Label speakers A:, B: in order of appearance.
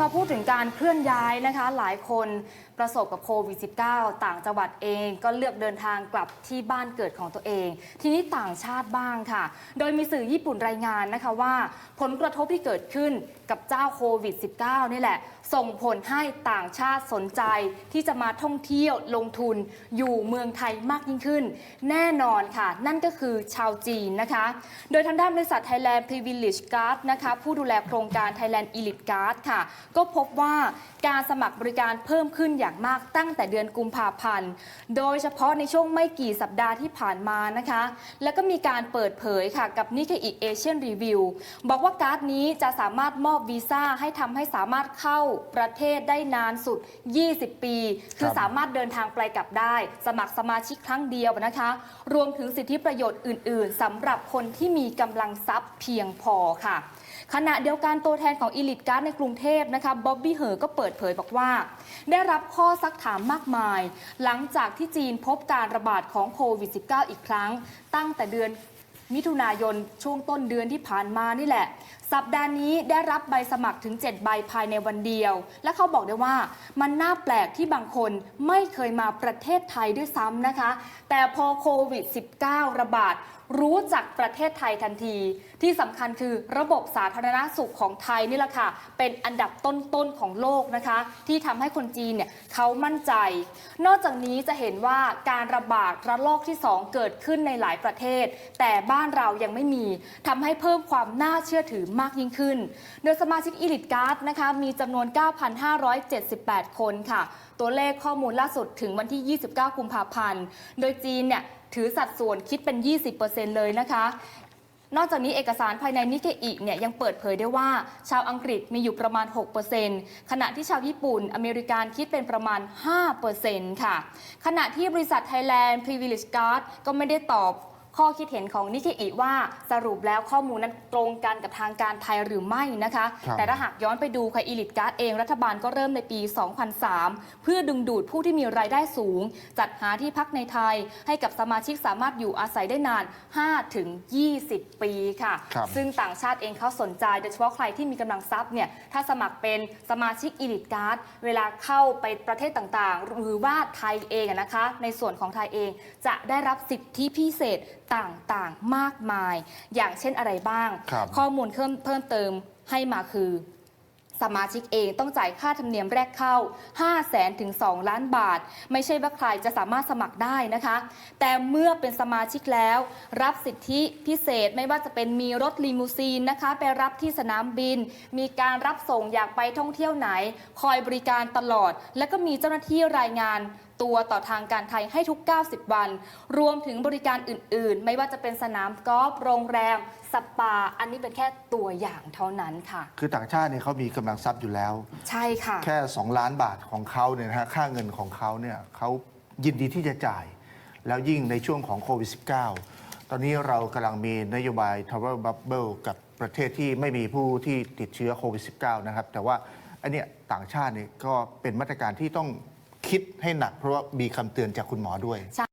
A: พอพูดถึงการเคลื่อนย้ายนะคะ หลายคนประสบกับโควิด -19 ต่างจังหวัดเองก็เลือกเดินทางกลับที่บ้านเกิดของตัวเอง ทีนี้ต่างชาติบ้างค่ะ โดยมีสื่อญี่ปุ่นรายงานนะคะว่า ผลกระทบที่เกิดขึ้นกับเจ้าโควิด -19 นี่แหละ ส่งผลให้ต่างชาติสนใจที่จะมาท่องเที่ยวลงทุนอยู่เมืองไทยมากยิ่งขึ้น แน่นอนค่ะ นั่นก็คือชาวจีนนะคะ โดยทางด้านบริษัท Thailand Privilege Card นะคะผู้ดูแลโครงการ Thailand Elite Card ค่ะ ก็พบว่าการสมัครบริการเพิ่มขึ้นอย่างมากตั้งแต่เดือนกุมภาพันธ์ โดยเฉพาะในช่วงไม่กี่สัปดาห์ที่ผ่านมานะคะ แล้วก็มีการเปิดเผยค่ะกับนิเคอีเอเชียนรีวิวบอกว่าการ์ดนี้จะสามารถมอบวีซ่าให้ทำให้สามารถเข้าประเทศได้นานสุด 20 ปี คือ
B: ครับ
A: สามารถเดินทางไปกลับได้ สมัครสมาชิกครั้งเดียวนะคะ รวมถึงสิทธิประโยชน์อื่น ๆสำหรับคนที่มีกำลังทรัพย์เพียงพอค่ะ ขณะเดียวกันตัวแทนของ Elite Card ในกรุงเทพนะคะบ๊อบบี้เหอก็เปิดเผยบอกว่า ได้รับข้อซักถามมากมาย หลังจากที่จีนพบการระบาดของโควิด -19 อีกครั้ง ตั้งแต่เดือนมิถุนายนช่วงต้นเดือนที่ผ่านมานี่แหละสัปดาห์นี้ได้รับใบสมัครถึง 7 ใบภายในวันเดียว และเขาบอกได้ว่ามันน่าแปลกที่บางคนไม่เคยมาประเทศไทยด้วยซ้ำนะคะ แต่พอโควิด -19 ระบาดรู้จักประเทศไทยทันที ที่สำคัญคือระบบสาธารณสุขของไทยนี่แหละค่ะ เป็นอันดับต้นๆของโลกนะคะ ที่ทำให้คนจีนเนี่ยเขามั่นใจ นอกจากนี้จะเห็นว่าการระบาดระลอกที่ 2 เกิดขึ้นในหลายประเทศ แต่บ้านเรายังไม่มีทำให้เพิ่มความน่าเชื่อถือมากยิ่งขึ้น โดยสมาชิกอีลิทการ์ดนะคะมีจำนวน 9,578 คนค่ะ ตัวเลขข้อมูลล่าสุดถึงวันที่ 29 กุมภาพันธ์ โดยจีนเนี่ยถือสัดส่วนคิดเป็น 20%เลยนะคะนอกจากนี้เอกสารภายในนิเคอิเนี่ยยังเปิดเผยได้ว่า ชาวอังกฤษมีอยู่ประมาณ 6%ขณะที่ชาวญี่ปุ่น อเมริกันคิดเป็นประมาณ 5%ค่ะ ขณะที่บริษัท Thailand Privilege Card ก็ไม่ได้ตอบ ข้อคิดเห็นของนิเคอิว่าสรุปแล้วข้อมูลนั้นตรงกันกับทางการไทยหรือไม่นะคะ
B: ครับ
A: แต่ถ้าหากย้อนไปดูค่ะอีลิทการ์ดเองรัฐบาลก็เริ่มในปี 2003 เพื่อดึงดูดผู้ที่มีรายได้สูง จัดหาที่พักในไทย ให้กับสมาชิกสามารถอยู่อาศัยได้นาน 5-20 ปีค่ะ
B: ครับ
A: ซึ่งต่างชาติเองเขาสนใจโดยเฉพาะใครที่มีกำลังทรัพย์เนี่ยถ้าสมัครเป็นสมาชิกอีลิทการ์ดเวลาเข้าไปประเทศต่างๆ หรือว่าไทยเองอะนะคะ ในส่วนของไทยเองจะได้รับสิทธิพิเศษต่างๆ มากมาย อย่างเช่นอะไรบ้าง
B: ครับ
A: ข้อมูลเพิ่มเพิ่มเติมให้มาคือ สมาชิกเองต้องจ่ายค่าธรรมเนียมแรกเข้า 5 0 0แสนถึง 2 ล้านบาท ไม่ใช่ว่าใครจะสามารถสมัครได้นะคะ แต่เมื่อเป็นสมาชิกแล้ว รับสิทธิพิเศษไม่ว่าจะเป็นมีรถลีมูซีนนะคะ ไปรับที่สนามบิน มีการรับส่งอยากไปท่องเที่ยวไหน คอยบริการตลอด และก็มีเจ้าหน้าที่รายงานตัวต่อทางการไทยให้ทุก 90 วัน รวมถึงบริการอื่น ๆ ไม่ว่าจะเป็นสนามกอล์ฟโรงแรม สปา อันนี้เป็นแค่ตัวอย่างเท่านั้นค่ะ
B: คือต่างชาติเนี่ยเขามีกำลังทรัพย์อยู่แล้ว
A: ใช่ค่ะ
B: แค่ 2 ล้านบาทของเขาเนี่ยนะฮะค่าเงินของเขาเนี่ยเขายินดีที่จะจ่าย แล้วยิ่งในช่วงของโควิด -19 ตอนนี้เรากำลังมีนโยบาย Travel Bubble กับประเทศที่ไม่มีผู้ที่ติดเชื้อโควิด -19 นะครับ แต่ว่าอันเนี้ยต่างชาติเนี่ยก็เป็นมาตรการที่ต้อง คิดให้หนักเพราะว่ามีคำเตือนจากคุณหมอด้วย
A: ใช่